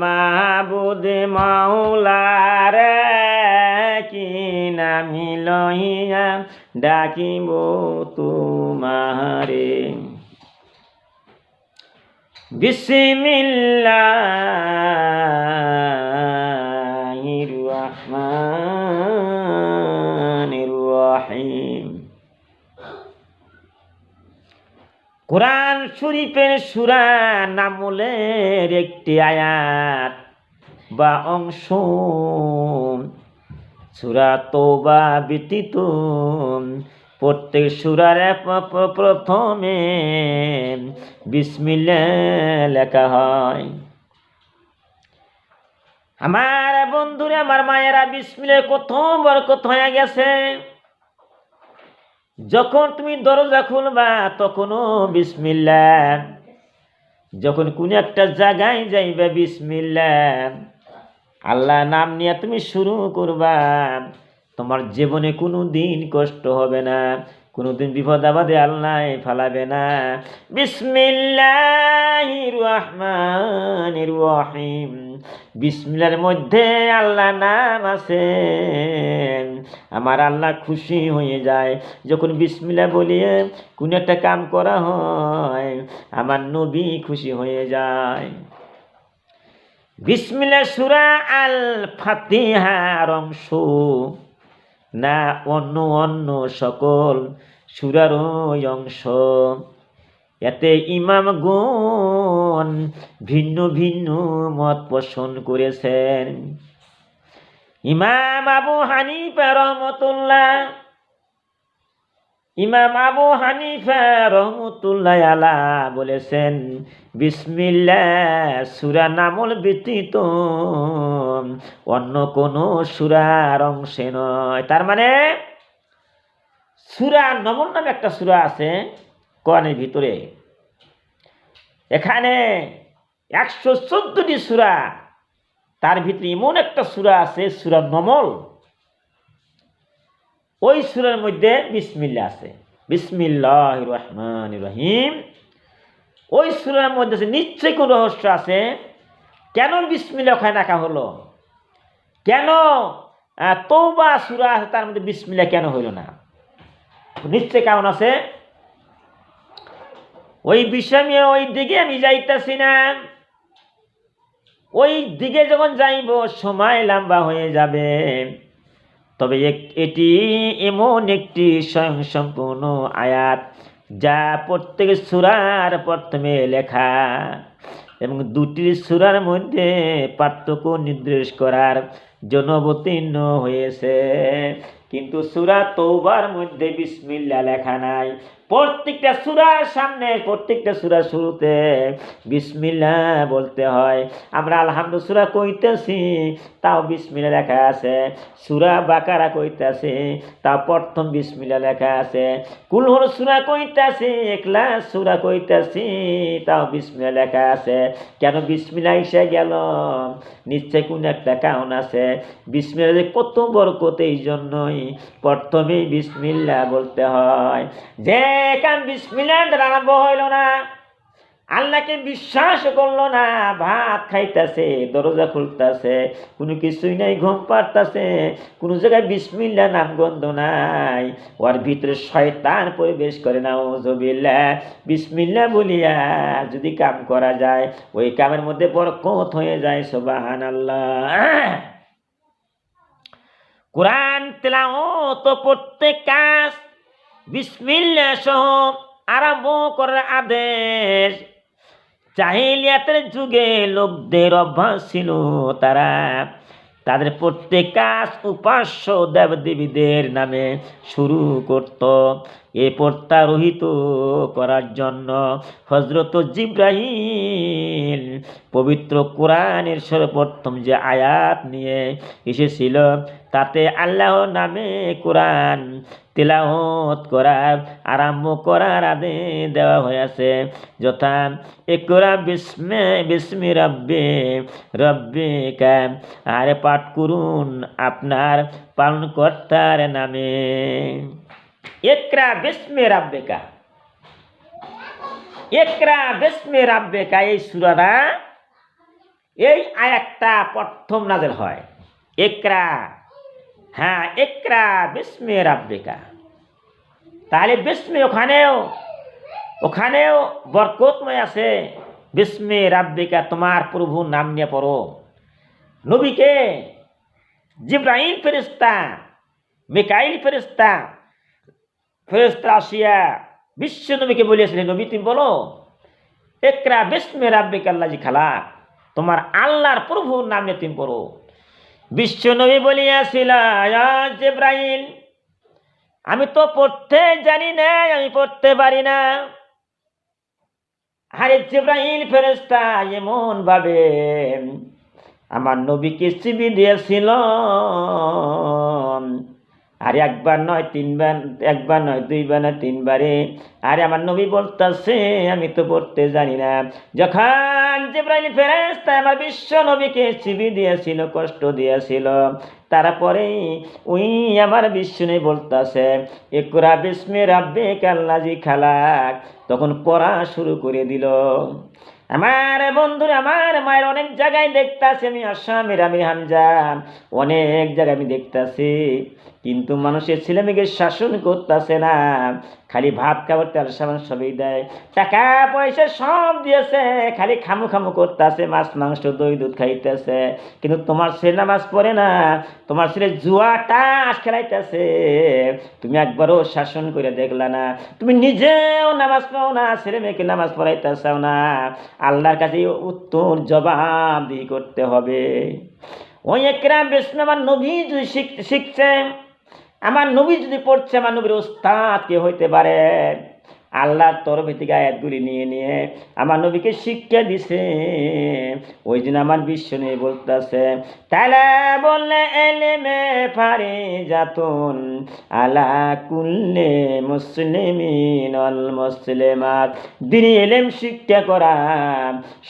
মাহবুদ মাওলারে কি নামি লহিয়া ডাকিব তোমারে। বিসমিল্লাহির রহমানির কোরআন শরীফের সুরা নামলের একটি আয়াত বা অংশ। সুরা তোবা ব্যতীত প্রত্যেক সুরার প্রথমে বিসমিল্লা লেখা হয়। আমার বন্ধুরে, আমার মায়েরা বিসমিল্লা কত বরকত হয়ে গেছে। যখন তুমি দরজা খুলবা, তখনও বিসমিল্লা যখন কোন একটা জায়গায় যাইবা বিসমিল্লা আল্লাহ নাম নিয়ে তুমি শুরু করবা। তোমার জীবনে কোনো দিন কষ্ট হবে না। কোনো দিন বিপদ আবাদে আল্লাহ ফালাবে না। রহিম। বিসমিল্লার মধ্যে আল্লাহ নাম আছে। আমার আল্লাহ খুশি হয়ে যায়। যখন বিসমিল্লা বলিয়ে কোনো একটা কাম করা হয়, আমার নবী খুশি হয়ে যায়। বিসমিল্লা সুরা আল ফাতিহার অংশ। না অন্য অন্য সকল সুরার অংশ। এতে ইমাম গণ ভিন্ন ভিন্ন মত পোষণ করেছেন। ইমাম আবু হানিফা রহমতুল্লাহ ইমাম আবু হানিফা রহমতুল্লাহ আলা বলেছেন বিসমিল্লা সুরা নামল ব্যতীত অন্য কোনো সুরার অংশে নয়। তার মানে সুরা নমল নামে একটা সুরা আছে কোরআনের ভিতরে। এখানে একশো চোদ্দটি সুরা, তার ভিতরে এমন একটা সুরা আছে, সুরা নমল। ওই সুরের মধ্যে বিসমিল্লা আছে। বিসমিল্লাহ রহমান রহিম। ওই সুরের মধ্যে আছে, নিশ্চয়ই কোন রহস্য আছে। কেন বিসমিল্লা ওখানে রাখা হলো? কেন তৌবা সুরা আছে, তার মধ্যে বিসমিল্লা কেন হইল না? নিশ্চয় কেমন আছে। ওই বিষয় ওই দিকে আমি যাইতেছি না। ওই দিকে যখন যাইব, সময় লম্বা হয়ে যাবে। তবে এটি এমন একটি স্বয়ংসম্পূর্ণ আয়াত যা প্রত্যেক সুরার প্রথমে লেখা এবং দুটি সুরার মধ্যে পার্থক্য নির্দেশ করার জন্য অবতীর্ণ হয়েছে। কিন্তু সুরা তৌবার মধ্যে বিসমিল্লা লেখা নাই। প্রত্যেকটা সুরার সামনে, প্রত্যেকটা সুরার শুরুতে বিসমিল্লা বলতে হয়। আমরা আলহামদু সুরা কইতেছি, তাও বিসমিল্লা লেখা আছে। সুরা বাকারা কইতাছি, তাও প্রথম বিসমিল্লা লেখা আছে। কুলহর সুরা কইতাছি একলা সুরা কইতাছি, তাও বিসমিল্লা লেখা আছে। কেন বিসমিল্লা এসে গেল? নিশ্চয় কোন একটা কারণ আছে। বিসমিল্লা যে কত বড় বরকত, এই জন্যই প্রথমেই বিসমিল্লা বলতে হয়। যে কান বিসমিল্লা দ্বারা হইল না, আল্লাহকে বিশ্বাস করল না, ভাত খাইতেছে, দরজা খুলতেছে, কোনো কিছুই নাই, ঘুম পারতাছে কোনো জায়গায় বিসমিল্লা নাম গন্ধ নাই। ওর ভিতরে শয়তান পরিবেশ করে না ওজবিল্লা বিসমিল্লা বলিয়া যদি কাম করা যায়, ওই কামের মধ্যে বরকত হয়ে যায় সোবাহান আল্লাহ কোরআন তেলাওত প্রত্যেক কাজ বিসমিল্লা সহ আরম্ভ করার আদেশ। চাহিলিয়াতের যুগে লোকদের অভ্যাস ছিল তারা তাদের প্রত্যেক কাজ উপাস্য দেবদেবীদের নামে শুরু করত। এ প্রত্যারোহিত করার জন্য হজরত জিব্রাহিম পবিত্র কোরআনের সর্বপ্রথম যে আয়াত নিয়ে এসেছিল, তাতে আল্লাহ নামে কোরআন তেলাওত করার, আরম্ভ করার আদেশ দেওয়া হয়েছে যথা একরা বিস্মে, বিস্মি রব্বে রব্বে কাম আরে পাঠ করুন আপনার পালনকর্তার নামে। একরা বিস্মে রাব্বেকা। একরা বিস্মে রাব্বেকা এই সুরাটা, এই আয়াতটা প্রথম নাজেল হয়। একরা হ্যাঁ একরা বিস্মে রাব্বিকা। তাহলে বিস্মে ওখানেও ওখানেও বরকতময় আছে, বিস্মে রাব্বিকা তোমার প্রভুর নাম নিয়ে পড়ো। নবীকে জিব্রাহিম ফেরিস্তা মিকাইল ফেরিস্তা ফেরিস্তা আসিয়া বিশ্ব নবীকে বলিয়াছিলেন, নবী, তুমি বলো একরা বিস্মে রাব্বিক আল্লাহ খালা তোমার আল্লাহর প্রভুর নাম তুমি পড়ো। বিশ্ব নবী বলিয়াছিল জিব্রাহিম আমি তো পড়তে জানি না, আমি পড়তে পারি না। আরে জিব্রাহিম ফেরেস্তা এমন ভাবে আমার নবীকে চিবি দিয়েছিল। আর একবার নয়, তিনবার, একবার নয়, দুইবার নয়, তিনবারে। আরে আমার নবী বলতেছে, আমি তো পড়তে জানি না। যখন জিব্রাইল ফেরেস্তা আমার বিশ্ব নবীকে চিবি দিয়েছিল, কষ্ট দিয়েছিল, তারপরে ওই আমার বিশ্ব নবী বলতেছে একরা বিস্মে রাব্বে কাল্লাজি খালাক। তখন পড়া শুরু করে দিল। আমার বন্ধুরা, আমার মায়ের অনেক জায়গায় দেখতাছি আমি আসামের আমি হামজা, অনেক জায়গায় আমি দেখতাছি। কিন্তু মানুষের ছেলে মেয়েকে শাসন করতেছে না। খালি ভাত খাবার, তেল সাবান সবই দেয়। টাকা পয়সা সব দিয়েছে, খালি খামু খামু করতেছে, মাছ, মাংস, দই, দুধ খাইতেছে। কিন্তু তোমার ছেলে নামাজ পড়ে না, তোমার ছেলে জুয়া টাস খেলাইতেছে। তুমি একবারও শাসন করে দেখলা না। তুমি নিজেও নামাজ পাও না, ছেলে মেয়েকে নামাজ পড়াইতেছাও না। আল্লাহর কাছে উত্তর, জবাব দিয়ে করতে হবে। ওই একরা বেশ আমার নবী শিখছে আমার নবী যদি পড়ছে আমার নবীর ওস্তাদ কে হইতে পারে? আল্লাহর তরফে থেকে আয়াতগুলি নিয়ে নিয়ে আমার নবীকে শিক্ষা দিছে। ওই দিন আমার বিশ্ব নিয়ে বলতেছে তাহলে বললে এলেমে পারে যাতুন আলা কুল্লে মুসলিমিন অল মুসলিমাত। দিনী এলেম শিক্ষা করা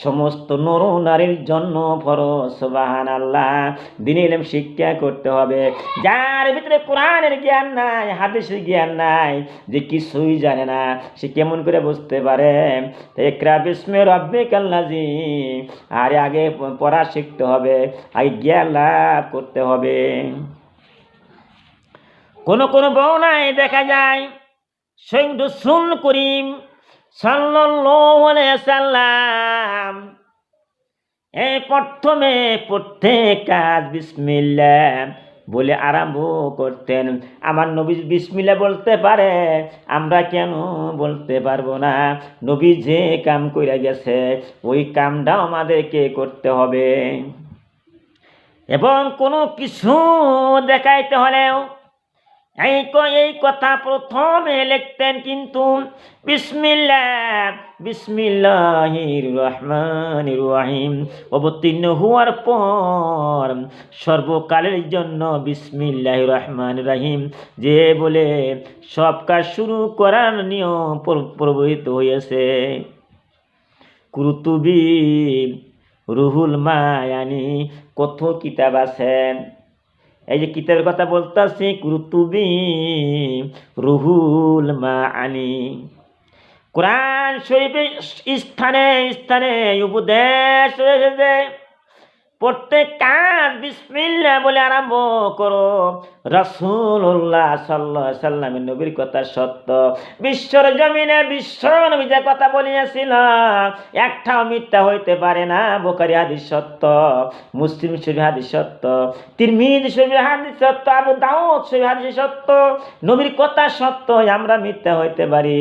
সমস্ত নর নারীর জন্য ফরজ সুবাহান আল্লাহ দিনী এলেম শিক্ষা করতে হবে, যার ভিতরে কোরআনের জ্ঞান নাই, হাদিসের জ্ঞান নাই, যে কিছুই জানে না। সে কেমন করে বুঝতে পারে? একরা বিস্মে রব্বে কাল্লাজি আরে আগে পড়া শিখতে হবে, আগে জ্ঞান লাভ করতে হবে। কোন কোন বউনায় দেখা যায় সৈন্য রসুল করিম সাল্লাম এই প্রথমে প্রত্যেক কাজ বিসমিল্লাহ বলে আরম্ভ করতেন। আমার নবী বিসমিল্লা বলতে পারে, আমরা কেন বলতে পারব না? নবী যে কাম করে গেছে, ওই কামটাও আমাদেরকে করতে হবে। এবং কোনো কিছু দেখাইতে হলেও এই এই কথা প্রথমে লিখতেন কিন্তু বিসমিল্লাহ বিসমিল্লাহির রহমানির রহিম অবতীর্ণ হওয়ার পর সর্বকালের জন্য বিসমিল্লাহ রহমান রহিম যে বলে, সব কাজ শুরু করার নিয়ম প্র- প্রবহিত হয়েছে কুরুতুবি, রুহুল মায়ানি কত কিতাব আছেন এই যে কিতাবের কথা বলতেছি কুরুতুবি রুহুল মা আনি কোরআন শরীফের স্থানে স্থানে উপদেশ রয়েছে প্রত্যেক কাজ বিসমিল্লা বলে আরম্ভ করো। রসুল্লাহ সাল্লাহ সাল্লামের নবীর কথা সত্য। বিশ্বর জমিনে বিশ্ব নবী যে কথা বলিয়াছিল, একটাও মিথ্যা হইতে পারে না বোকারি হাদিস সত্য, মুসলিম শরীফ হাদিস সত্য, তিরমিজ শরীফ হাদিস সত্য, আবু দাউদ শরীফ হাদিস সত্য। নবীর কথা সত্য আমরা মিথ্যা হইতে পারি,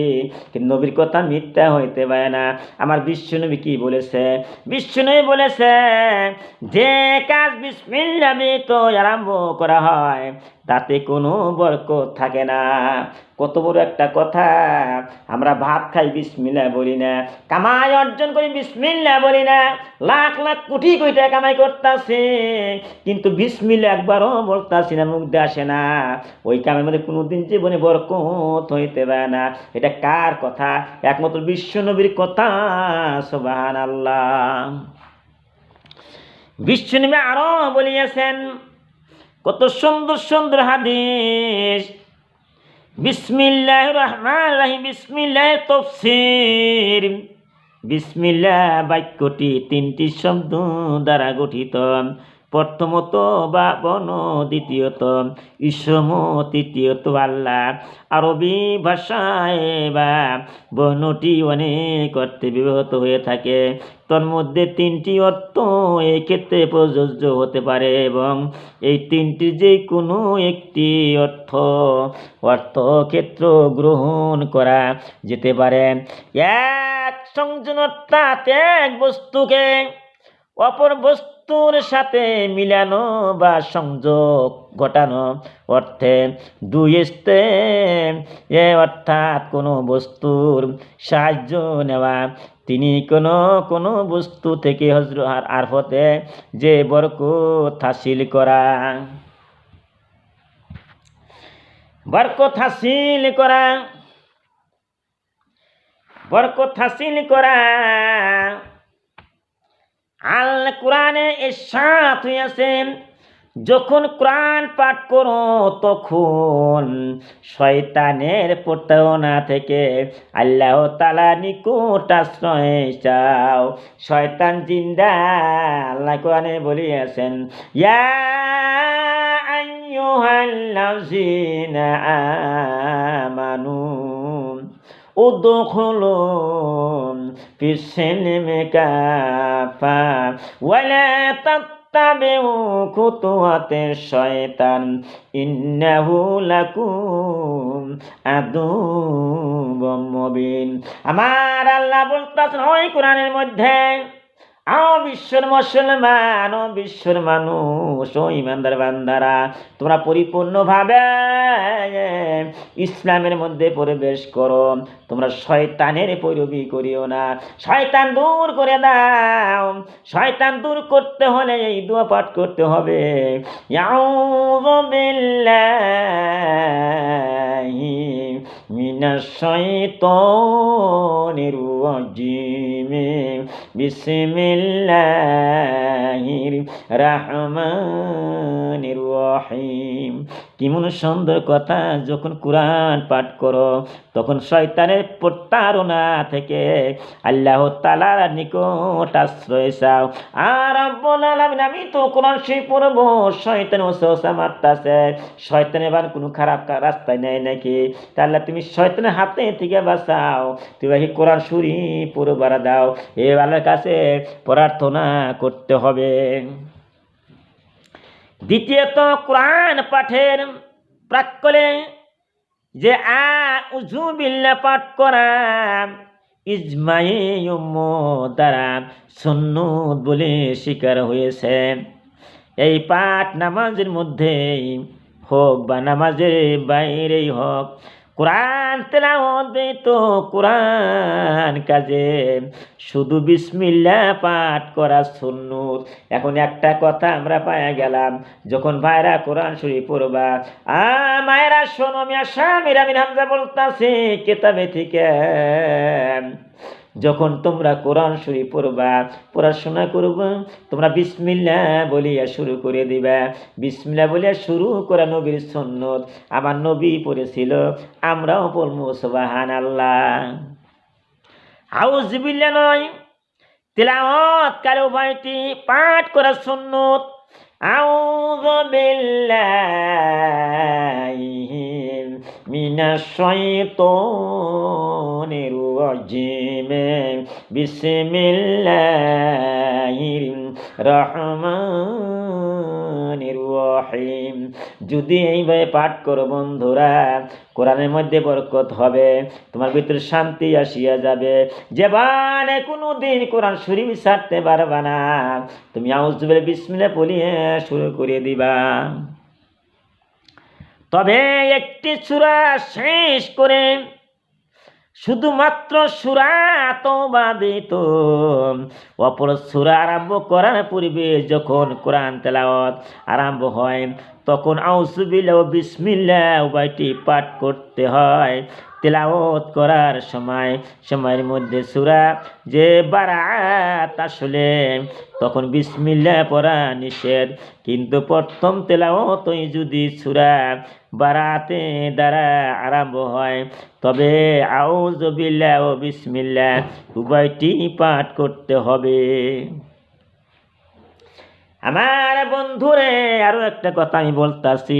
কিন্তু নবীর কথা মিথ্যা হইতে পারে না। আমার বিশ্ব নবী কি বলেছে? বিশ্ব নবী বলেছে, যে কাজ বিসমিল্লা তো আরম্ভ করা হয় তাতে কোনো বরকত থাকে না। কত বড় একটা কথা, আমরা ভাত খাই বিসমিল্লা বলি না। কামাই অর্জন করি বিসমিল্লা বলি না। লাখ লাখ কোটি কোটি টাকা কামাই করতেছে, কিন্তু বিসমিল্লা একবারও বলতাছি না, মুখ আসে না। ওই কামের মধ্যে কোনোদিন জীবনে বরকত হইতে পারে না। এটা কার কথা? একমাত্র বিশ্ব নবীর কথা সোবাহান আল্লাহ বিশ্বনবী আরও বলিয়াছেন কত সুন্দর সুন্দর হাদিস। বিসমিল্লাহ রহমান রাহিম বিসমিল্লাহ তফসির। বিসমিল্লা বাক্যটি তিনটি শব্দ দ্বারা গঠিত। প্রথমত বা বন, দ্বিতীয়ত ইসম, তৃতীয়ত আল্লাহ। আরবি ভাষায় বা বর্ণটি অনেক অর্থে ব্যবহৃত হয়ে থাকে। তন্মধ্যে তিনটি অর্থ এক্ষেত্রে প্রযোজ্য হতে পারে এবং এই তিনটি যে কোনো একটি অর্থ অর্থক্ষেত্র গ্রহণ করা যেতে পারে। এক অর্থাৎ এক বস্তুকে অপর বস্তুর সাথে মিলানো বা সংযোগ ঘটানো অর্থে দুই স্তে এ অর্থাৎ কোনো বস্তুর সাহায্য নেওয়া। তিনি কোনো কোনো বস্তু থেকে হজর আরফতে যে বরকত হাসিল করা। বরকত হাসিল করা। বরকত হাসিল করা। আল কোরআনে এরশাদ হইয়াছেন যখন কোরআন পাঠ করো তখন শয়তানের প্রতারণা থেকে আল্লাহ তালা নিকট আশ্রয় চাও। শয়তান জিন্দা আল্লাহ কোরআনে বলিয়াছেন, ইয়া আইয়ুহাল্লাযীনা ও উদখুলুন في السلم كافة ولا تتبعوا خطوات الشيطان إنه لكم عدو مبين আমার আল্লাহ বলতেছেন ওই কোরআনের মধ্যে আও বিশ্বর মুসলমান, ও বিশ্বর মানুষ, ও ইমানদার বান্দারা, তোমরা পরিপূর্ণভাবে ইসলামের মধ্যে প্রবেশ করো। তোমরা শয়তানের পৈরবী করিও না। শয়তান দূর করে দাও। শয়তান দূর করতে হলে এই দোয়া পাঠ করতে হবে। আউযু বিল্লাহি মিনাশ শাইতানির রাজিম বিসমিল্লাহির রহমানির রহিম কেমন সুন্দর কথা? যখন কোরআন পাঠ করো, তখন শয়তানের প্রতারণা থেকে আল্লাহ তালার নিকট আশ্রয় চাও। আর আলামিন, আমি তো কোরআন সেই পড়ব। শয়তান ওসা মারতাছে। শয়তান এবার কোনো খারাপ রাস্তায় নেয় নাকি? তাহলে তুমি শয়তানের হাতে থেকে বাঁচাও। তুমি এই কোরআন সুরি পুরো বাড়া দাও। এ আল্লাহর কাছে প্রার্থনা করতে হবে। দ্বিতীয়ত কোরআন পাঠের প্রাক্কলে যে আ উজু বিল্লা পাঠ করা, ইজমাই দ্বারা সন্ন্যত বলে স্বীকার হয়েছে। এই পাঠ নামাজের মধ্যেই হোক বা নামাজের বাইরেই হোক কোরআন তেলাওয়াত তো কোরআন কাজে। শুধু বিসমিল্লা পাঠ করা সুন্নত। এখন একটা কথা আমরা পায়া গেলাম, যখন ভাইরা কোরআন শরীফ পড়বা, আ, মায়েরা, শোনো মিয়া, স্বামীর আমির হামজা বলতাছে কেতাবে থেকে। যখন তোমরা কোরআন শরীফ পড়বা, পড়াশোনা করবা, তোমরা বিসমিল্লা বলিয়া শুরু করে দিবা। বিসমিল্লা বলিয়া শুরু করা নবীর সন্ন্যত আমার নবী পড়েছিল, আমরাও পড়ব সুবাহান আল্লাহ আউজবিল্লা নয়, তেলাওয়াত কালে উভয়টি পাঠ করা সুন্নত। আউযু বিল্লাহি মিনাশ বিসমিল্লাহির রহমানির রহিম। যদি এইভাবে পাঠ করো বন্ধুরা, কোরআনের মধ্যে বরকত হবে, তোমার ভিতরে শান্তি আসিয়া যাবে। যে বানে কোনো দিন কোরআন শরীফ ছাড়তে পারবা না, তুমি আউজুবের বিসমিল্লা পড়িয়ে শুরু করে দিবা। তবে একটি সূরা শেষ করে শুধুমাত্র সুরা তোবা দিত। অপর সুরা আরম্ভ করার পূর্বে যখন কোরআন তেলাওয়াত আরম্ভ হয়, তখন আউসুবিল্লা ও বিসমিল্লা উভয়টি পাঠ করতে হয়। তেলাওত করার সময়, সময়ের মধ্যে সুরা যে বারাত আসলে, তখন বিসমিল্লা পড়া নিষেধ। কিন্তু প্রথম তেলাওতই যদি সুরা বারাতে দ্বারা আরম্ভ হয়, তবে আউজবিল্লা ও বিসমিল্লা উভয়টি পাঠ করতে হবে। আমার বন্ধুরে, আরও একটা কথা আমি বলতাছি।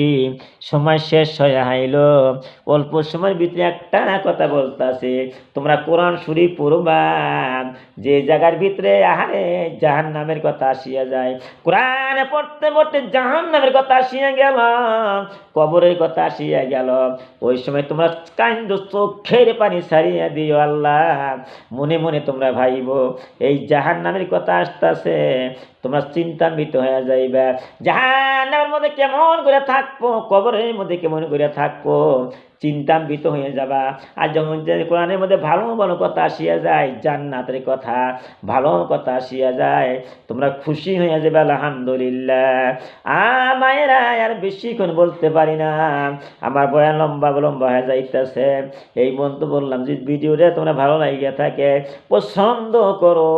সময় শেষ হয়ে আইল। অল্প সময়ের ভিতরে একটা কথা বলতাছি। তোমরা কোরআন শরীফ পড়বা। যে জায়গার ভিতরে আহারে জাহান নামের কথা আসিয়া যায়। কোরআনে পড়তে পড়তে জাহান নামের কথা আসিয়া গেল। কবরের কথা আসিয়া গেল। ওই সময় তোমরা কান্দ চোখের পানি সারিয়া দিও আল্লাহ। মনে মনে তোমরা ভাইব, এই জাহান নামের কথা আসতেছে। তোমরা চিন্তান্বিত হয়ে যাইবা। জাহান্নামের মধ্যে কেমন করে থাকব? কবরের মধ্যে কেমন করে থাকব? চিন্তান্বিত হয়ে যাবা। আর যখন কোরআনের মধ্যে ভালো ভালো কথা আসিয়া যায়, জান্নাতের কথা ভালো কথা আসিয়া যায়, তোমরা খুশি হয়ে যাবে, আলহামদুলিল্লাহ। আ মায়েরা, আর বেশিক্ষণ বলতে পারি না। আমার বয়ান লম্বা লম্বা হয়ে যাইতেছে। এই বন্ধু বললাম যে ভিডিওটা তোমরা ভালো লাগিয়া থাকে, পছন্দ করো।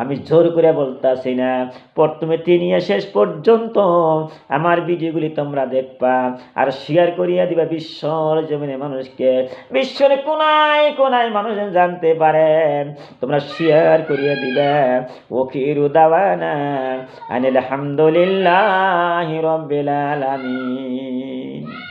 আমি জোর করে বলতাছি না। প্রথমে তিনিয়া শেষ পর্যন্ত আমার ভিডিওগুলি তোমরা দেখবা, আর শেয়ার করিয়া দিবা বিশ্বর জমিনে মানুষকে বিশ্বের কোনায় কোনায় মানুষ জানতে পারে তোমরা শেয়ার করিয়া ও ওকির দাওয়ানা আনিল হামদুলিল্লাহ রব্বিল আলামিন।